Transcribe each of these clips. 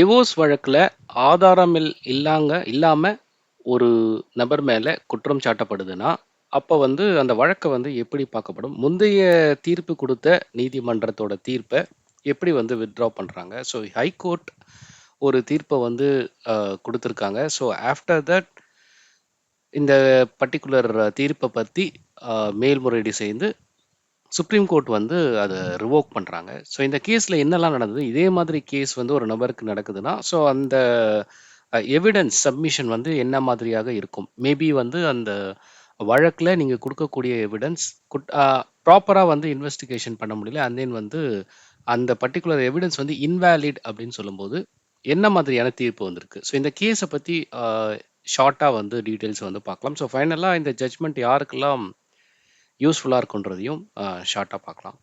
Divorce வழக்கில் ஆதாரம் இல் இல்லாங்க இல்லாமல் ஒரு நபர் மேலே குற்றம் சாட்டப்படுதுன்னா அப்போ வந்து அந்த வழக்கை வந்து எப்படி பார்க்கப்படும்? முந்தைய தீர்ப்பு கொடுத்த நீதிமன்றத்தோட தீர்ப்பை எப்படி வந்து வித்ட்ரா பண்ணுறாங்க ஸோ ஹைகோர்ட் ஒரு தீர்ப்பை வந்து கொடுத்துருக்காங்க. ஸோ ஆஃப்டர் தட் இந்த பர்டிகுலர் தீர்ப்பை பற்றி மேல்முறையீடு செய்து சுப்ரீம் கோர்ட் வந்து அதை ரிவோக் பண்ணுறாங்க ஸோ இந்த கேஸில் என்னெல்லாம் நடந்தது? இதே மாதிரி கேஸ் வந்து ஒரு நபருக்கு நடக்குதுன்னா ஸோ அந்த எவிடன்ஸ் சப்மிஷன் வந்து என்ன மாதிரியாக இருக்கும்? மேபி வந்து அந்த வழக்கில் நீங்கள் கொடுக்கக்கூடிய எவிடன்ஸ் ப்ராப்பராக வந்து இன்வெஸ்டிகேஷன் பண்ண முடியல அண்ட் தென் வந்து அந்த பர்டிகுலர் எவிடன்ஸ் வந்து இன்வேலிட் அப்படின்னு சொல்லும்போது என்ன மாதிரியான தீர்ப்பு வந்திருக்கு? ஸோ இந்த கேஸை பற்றி ஷார்ட்டாக வந்து டீட்டெயில்ஸ் வந்து பார்க்கலாம். ஸோ ஃபைனலாக இந்த ஜட்ஜ்மெண்ட் யாருக்கெல்லாம் யூஸ்ஃபுல்லாக இருக்குன்றதையும் ஷார்ட்டாக பார்க்கலாம்.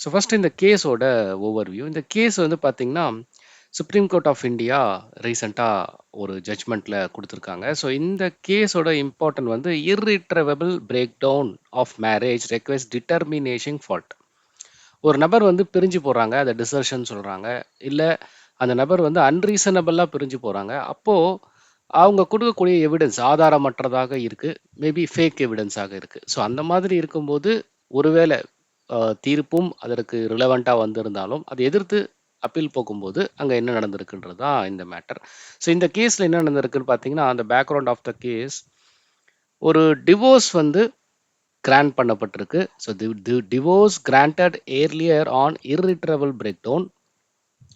ஸோ ஃபஸ்ட்டு இந்த கேஸோட ஓவர்வியூ இந்த கேஸ் வந்து பார்த்திங்கன்னா சுப்ரீம் கோர்ட் ஆஃப் இந்தியா ரீசெண்டாக ஒரு ஜட்ஜ்மெண்ட்டில் கொடுத்துருக்காங்க. ஸோ இந்த கேஸோட இம்பார்ட்டன்ட் வந்து irretrievable break down of marriage request determination fault ஒரு நபர் வந்து பிரிஞ்சு போகிறாங்க அதை டிசர்ஷன் சொல்கிறாங்க இல்லை அந்த நபர் வந்து அன்ரீசனபிளாக பிரிஞ்சு போகிறாங்க அப்போது அவங்க கொடுக்கக்கூடிய எவிடன்ஸ் ஆதாரமற்றதாக இருக்குது மேபி ஃபேக் எவிடன்ஸாக இருக்குது ஸோ அந்த மாதிரி இருக்கும்போது ஒருவேளை தீர்ப்பும் அதற்கு ரிலவெண்ட்டாக வந்திருந்தாலும் அதை எதிர்த்து அப்பீல் போகும்போது அங்கே என்ன நடந்திருக்குன்றது தான் இந்த மேட்டர் ஸோ இந்த கேஸில் என்ன நடந்திருக்குன்னு பார்த்தீங்கன்னா அந்த பேக்ரவுண்ட் ஆஃப் த கேஸ் ஒரு டிவோர்ஸ் வந்து கிராண்ட் பண்ணப்பட்டிருக்கு. So the divorce granted earlier on irretrievable break down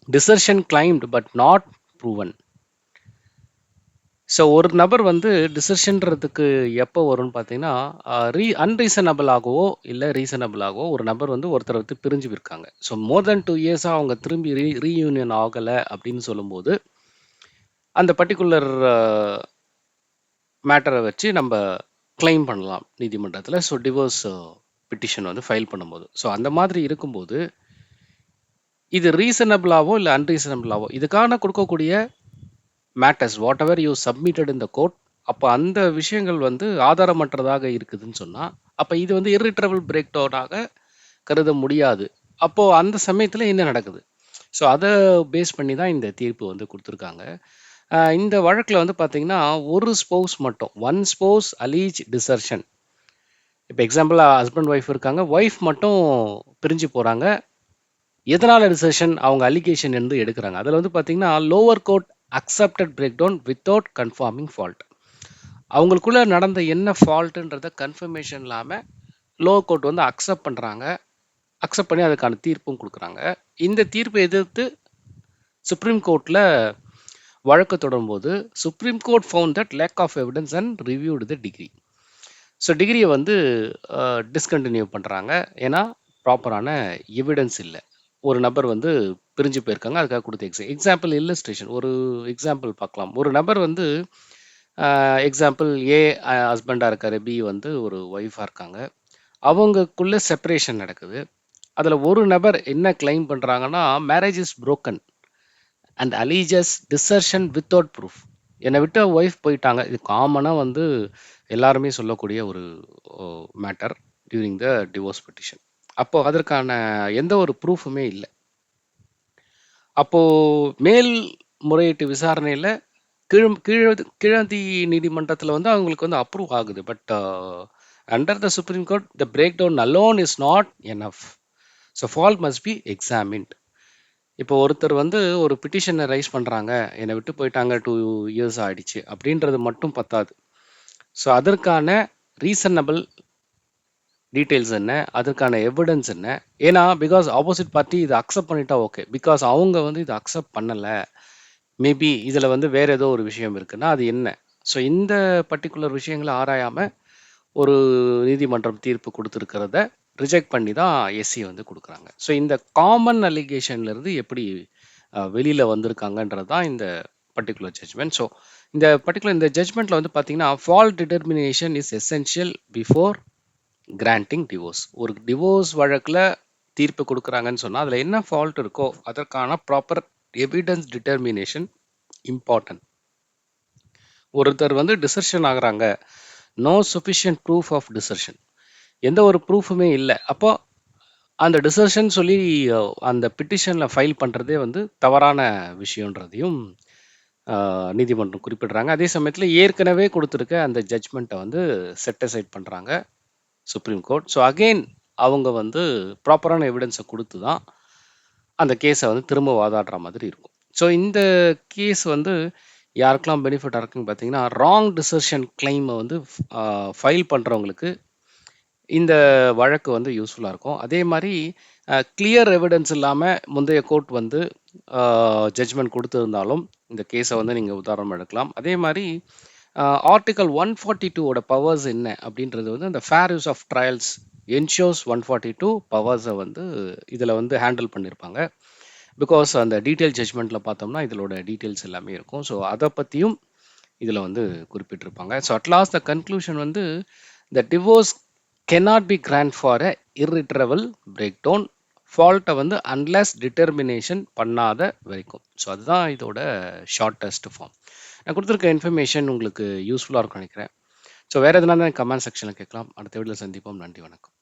desertion claimed but not proven so ஒரு நபர் வந்து டிசிஷன்றதுக்கு எப்போ வரும்னு பார்த்தீங்கன்னா ரீ அன்ரீசனபிளாகவோ இல்லை ரீசனபிளாகவோ ஒரு நபர் வந்து ஒருத்தர் வந்து பிரிஞ்சு இருக்காங்க ஸோ மோர் தென் டூ இயர்ஸாக அவங்க திரும்பி ரீ ரீயூனியன் ஆகலை அப்படின்னு சொல்லும்போது அந்த பர்டிகுலர் மேட்டரை வச்சு நம்ம கிளைம் பண்ணலாம் நீதிமன்றத்தில். ஸோ டிவோர்ஸ் பிட்டிஷன் வந்து ஃபைல் பண்ணும்போது. ஸோ அந்த மாதிரி இருக்கும்போது இது ரீசனபிளாவோ இல்லை அன்ரீசனபிளாவோ இதுக்கான கொடுக்கக்கூடிய matters whatever you submitted இந்த கோர்ட் அப்போ அந்த விஷயங்கள் வந்து ஆதாரமற்றதாக இருக்குதுன்னு சொன்னால் அப்போ இது வந்து irretrievable பிரேக் டவுனாக கருத முடியாது. அப்போது அந்த சமயத்தில் என்ன நடக்குது? ஸோ அதை பேஸ் பண்ணி தான் இந்த தீர்ப்பு வந்து கொடுத்துருக்காங்க. இந்த வழக்கில் வந்து பார்த்தீங்கன்னா ஒரு ஸ்போஸ் மட்டும் ஒன் ஸ்போஸ் அலீஜ் டிசர்ஷன் இப்போ எக்ஸாம்பிளாக ஹஸ்பண்ட் ஒய்ஃப் இருக்காங்க ஒய்ஃப் மட்டும் பிரிஞ்சு போகிறாங்க எதனால் டிசர்ஷன் அவங்க அலிகேஷன் இருந்து எடுக்கிறாங்க. அதில் வந்து பார்த்தீங்கன்னா lower court accepted break down without confirming fault அவங்களுக்குள்ளே நடந்த என்ன ஃபால்ட்டுன்றத கன்ஃபர்மேஷன் இல்லாமல் லோ கோர்ட் வந்து அக்செப்ட் பண்ணுறாங்க அக்செப்ட் பண்ணி அதுக்கான தீர்ப்பும் கொடுக்குறாங்க. இந்த தீர்ப்பை எதிர்த்து சுப்ரீம் கோர்ட்டில் வழக்கு தொடரும்போது supreme court found that lack of evidence and reviewed the decree so டிகிரியை வந்து uh, டிஸ்கண்டினியூ பண்ணுறாங்க ஏன்னா ப்ராப்பரான எவிடன்ஸ் இல்லை. ஒரு நபர் வந்து பிரிஞ்சு போயிருக்காங்க அதுக்காக கொடுத்த எக்ஸாம் எக்ஸாம்பிள் இல்லஸ்ட்ரேஷன் ஒரு எக்ஸாம்பிள் பார்க்கலாம். ஒரு நபர் வந்து எக்ஸாம்பிள் ஏ ஹஸ்பண்டாக இருக்காரு பி வந்து ஒரு ஒய்ஃபாக இருக்காங்க. அவங்கக்குள்ள செப்பரேஷன் நடக்குது. அதில் ஒரு நபர் என்ன கிளைம் பண்ணுறாங்கன்னா marriage is broken and alleges desertion without proof என்னை விட்டு ஒய்ஃப் போயிட்டாங்க. இது காமனாக வந்து எல்லாருமே சொல்லக்கூடிய ஒரு matter during the divorce petition அப்போ அதற்கான எந்த ஒரு ப்ரூஃபுமே இல்லை. அப்போ மேல் முறையீட்டு விசாரணையில் கீழ் கீழ கீழந்தி நீதிமன்றத்தில் வந்து அவங்களுக்கு வந்து அப்ரூவ் ஆகுது. But under the supreme court the break down alone is not enough so fault must be examined இப்போ ஒருத்தர் வந்து ஒரு பிட்டிஷனை ரைஸ் பண்ணுறாங்க என்னை விட்டு போயிட்டாங்க டூ இயர்ஸ் ஆயிடுச்சு. அப்படின்றது மட்டும் பத்தாது. ஸோ அதற்கான ரீசனபிள் டீட்டெயில்ஸ் என்ன அதற்கான எவிடன்ஸ் என்ன. ஏன்னா பிகாஸ் ஆப்போசிட் பார்ட்டி இதை அக்செப்ட் பண்ணிட்டா ஓகே பிகாஸ் அவங்க வந்து இதை அக்செப்ட் பண்ணலை. மேபி இதில் வந்து வேறு ஏதோ ஒரு விஷயம் இருக்குன்னா அது என்ன? ஸோ இந்த பர்டிகுலர் விஷயங்களை ஆராயாமல் ஒரு நீதிமன்றம் தீர்ப்பு கொடுத்துருக்கிறத ரிஜெக்ட் பண்ணி தான் எஸ்சி வந்து கொடுக்குறாங்க. ஸோ இந்த காமன் அலிகேஷன்லேருந்து எப்படி வெளியில் வந்திருக்காங்கன்றது தான் இந்த பர்டிகுலர் ஜட்ஜ்மெண்ட் ஸோ இந்த பர்டிகுலர் இந்த ஜட்மெண்ட்டில் வந்து பார்த்தீங்கன்னா fault determination is essential before granting divorce ஒரு டிவோர்ஸ் வழக்கில் தீர்ப்பு கொடுக்குறாங்கன்னு சொன்னால் அதில் என்ன ஃபால்ட் இருக்கோ அதற்கான ப்ராப்பர் எவிடன்ஸ் டிட்டர்மினேஷன் இம்பார்ட்டன்ட் ஒருத்தர் வந்து டிசர்ஷன் ஆகுறாங்க. No sufficient proof of desertion எந்த ஒரு ப்ரூஃபுமே இல்லை. அப்போ அந்த டிசர்ஷன் சொல்லி அந்த பிட்டிஷனில் ஃபைல் பண்ணுறதே வந்து தவறான விஷயன்றதையும் நீதிமன்றம் குறிப்பிடுறாங்க. அதே சமயத்தில் ஏற்கனவே கொடுத்துருக்க அந்த ஜட்ஜ்மெண்ட்டை வந்து செட் அசைட் பண்ணுறாங்க சுப்ரீம் கோர்ட் ஸோ அகெயின் அவங்க வந்து ப்ராப்பரான எவிடன்ஸை கொடுத்து தான் அந்த கேஸை வந்து திரும்ப வாதாடுற மாதிரி இருக்கும். ஸோ இந்த கேஸ் வந்து யாருக்கெல்லாம் பெனிஃபிட்டாக இருக்குன்னு பார்த்தீங்கன்னா ராங் டிசர்ஷன் கிளைமை வந்து ஃபைல் பண்ணுறவங்களுக்கு இந்த வழக்கு வந்து யூஸ்ஃபுல்லாக இருக்கும். அதே மாதிரி கிளியர் எவிடன்ஸ் இல்லாமல் முந்தைய கோர்ட் வந்து ஜட்ஜ்மெண்ட் கொடுத்துருந்தாலும் இந்த கேஸை வந்து நீங்கள் உதாரணம் எடுக்கலாம். அதே மாதிரி ஆர்டிகல் ஒன் ஃபார்ட்டி டூவோட பவர்ஸ் என்ன அப்படின்றது வந்து அந்த fair use of trials ensures one forty two பவர்ஸை வந்து இதில் வந்து ஹேண்டில் பண்ணியிருப்பாங்க பிகாஸ் அந்த டீட்டெயில் ஜட்ஜ்மெண்ட்டில் பார்த்தோம்னா இதோட டீட்டெயில்ஸ் எல்லாமே இருக்கும். ஸோ அதை பற்றியும் இதில் வந்து குறிப்பிட்டிருப்பாங்க. So at last the conclusion வந்து the divorce cannot be grant for a irretrievable break down ஃபால்ட்டை வந்து அன்லெஸ் டிட்டர்மினேஷன் பண்ணாத வரைக்கும். ஸோ அதுதான் இதோட ஷார்ட்டஸ்ட் ஃபார்ம் நான் கொடுத்துருக்க இன்ஃபர்மேஷன் உங்களுக்கு யூஸ்ஃபுல்லாக இருக்கும் நினைக்கிறேன். ஸோ வேறு எதுனா கமெண்ட் செக்ஷனில் கேட்கலாம். அடுத்த வீடியோவில் சந்திப்போம். நன்றி வணக்கம்.